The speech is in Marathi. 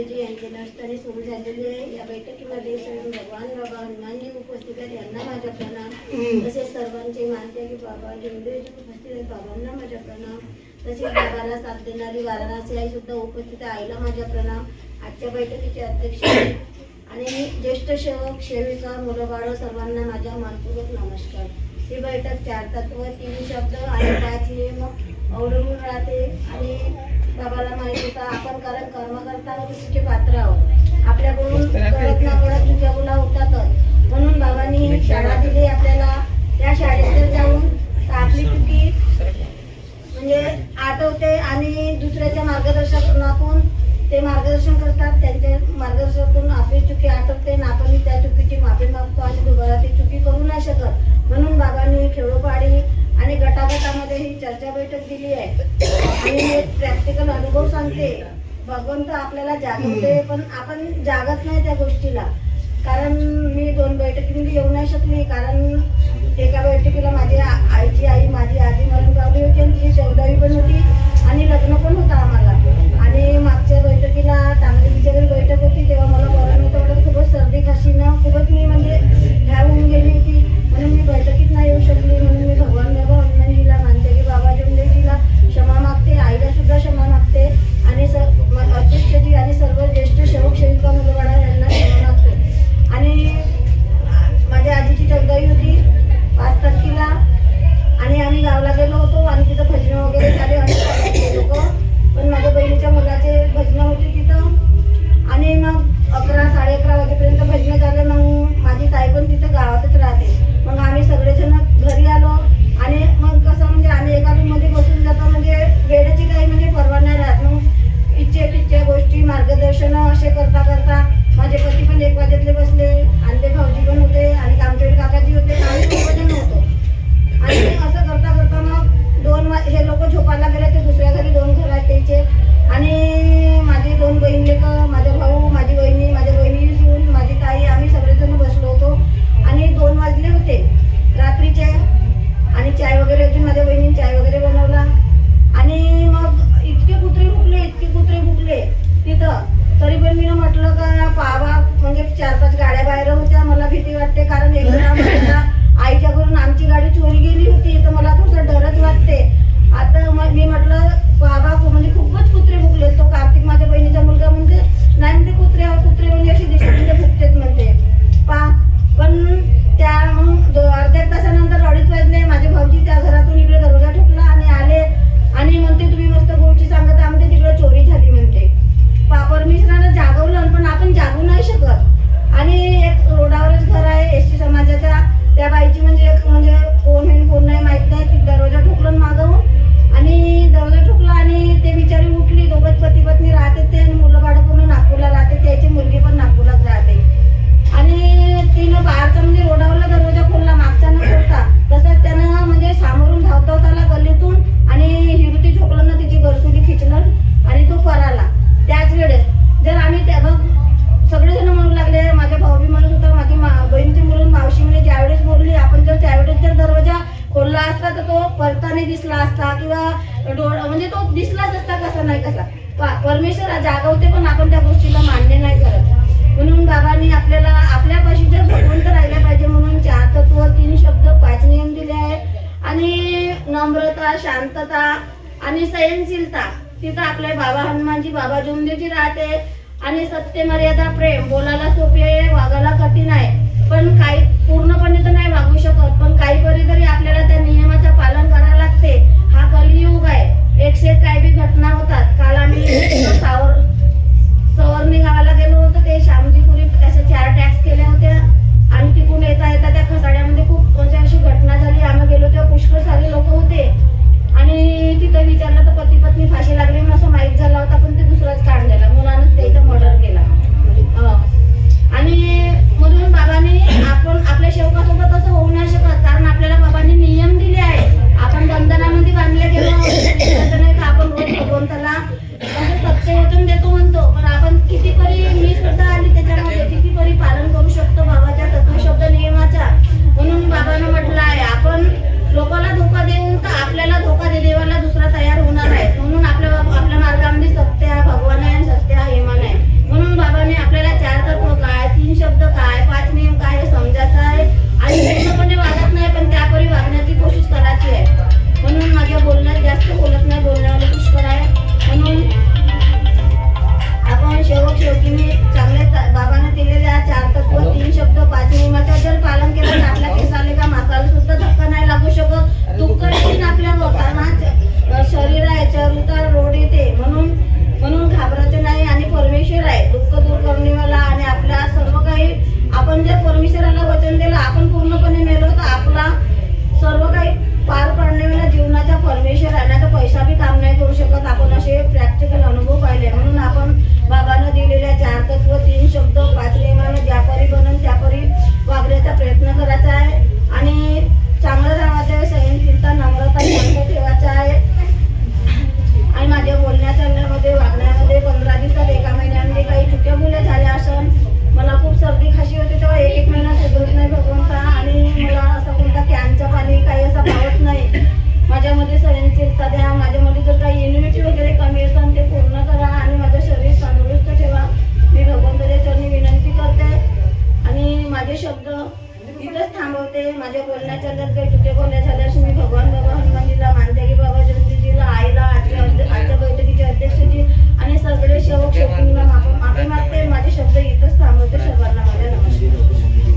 निमजेजी यांच्या नसताना सुरू झालेली आहे. या बैठकीमध्ये स्वयं भगवान बाबा हनुमानजी उपस्थित आहेत. यांना माझा प्रणाम. तसेच सर्वांचे मानते की बाबा जिंदेजी उपस्थित आहेत बाबांना माझा प्रणाम. तसेच बाबाला साथ देणारी वाराणसी आई सुद्धा उपस्थित आईला माझा प्रणाम. आजच्या बैठकीचे अध्यक्ष आणि ज्येष्ठ सेवक सेविका मुलं बाळं सर्वांना माझ्या मानपूर्वक नमस्कार. ही बैठक चार तत्व तीन शब्द आणि पाच नियम अवलंबून राहते. आणि बाबाला माहीत होता. आपण कारण कर्म करताना चुकीचे पात्र आहोत. आपल्याकडून कळत ना कळत चुक्या गुन्हा होतातच म्हणून बाबांनी ही शाळा दिली आपल्याला. त्या शाळेत जर जाऊन आपली चुकी म्हणजे आठवते आणि दुसऱ्याच्या मार्गदर्शनातून ते मार्गदर्शन करतात. त्यांच्या मार्गदर्शनातून आपली चुकी आठवते आणि आपण त्या चुकीची माफी मागतो आणि दुबारा ती चुकी करू नाही शकत. म्हणून बाबांनी खेळोपाडी आणि गटागटामध्ये ही चर्चा बैठक दिली आहे. आणि एक प्रॅक्टिकल अनुभव सांगते. भगवंत आपल्याला जागवते पण आपण जागत नाही त्या गोष्टीला. कारण मी दोन बैठकीमध्ये येऊ नाही शकली. कारण एका बैठकीला माझी आईची आई माझी आजी मरण पावली होती आणि तिची चौदावी पण होती आणि लग्न पण होतं. करता करता बहिणीची मावशी ज्यावेळेस बोलली आपण जर त्यावेळेस जर दरवाजा खोलला असता तर तो परताने दिसला असता किंवा डोळ म्हणजे तो दिसलाच असता कसा नाही कसा. परमेश्वर जागवते पण आपण त्या गोष्टीला मान्य नाही करत. म्हणून बाबांनी आपल्याला आपल्यापाशी जर भगवंत राहिला पाहिजे म्हणून चार तत्व तीन शब्द पाच नियम दिले आहेत. आणि नम्रता शांतता आणि सहनशीलता तिथं आपले बाबा हनुमानजी बाबा जोंदेजी राहते. आणि सत्य मर्यादा प्रेम बोलायला सोपे आहे वागायला कठीण आहे. पण काही पूर्णपणे तर नाही वागू शकत पण काही परी तरी आपल्याला त्या नियमाचं पालन करावं लागते. चांगले बाबाने दिलेल्या चार तत्व तीन शब्द पाच नियमाचा जर पालन केलं तर आपल्या केसाले का माताला सुद्धा धक्का नाही लागू शकत. दुःख येईन आपल्या कारण शरीर आहे चर चरुता रोड येते. म्हणून म्हणून घाबरायचं नाही आणि परमेश्वर आहे. दुःख दूर करण्यावाला आणि आपल्या सर्व काही आपण जर परमेश्वराला वचन दिलं आपण पूर्णपणे मेलो तर आपला सर्व काही पार पाडण्यावाला जीवनाचा परमेश्वर आहे. ना तर पैसा बी काम नाही करू शकत. आपण असे प्रॅक्टिकल अनुभव पाहिले. म्हणून आपण बाबानं दिलेल्या चार तत्व तीन शब्द पाच नियमानं नगर काही तुटे झाल्यास मी भगवान बाबा हनुमानजीला मानत्यागी बाबा जयंतीजीला आईला आजच्या आजच्या बैठकीचे अध्यक्षजी आणि सगळे शेवक शेवटीला माफी मागते. माझे शब्द इथंच थांबवते. सर्वांना माझ्या नमस्कार.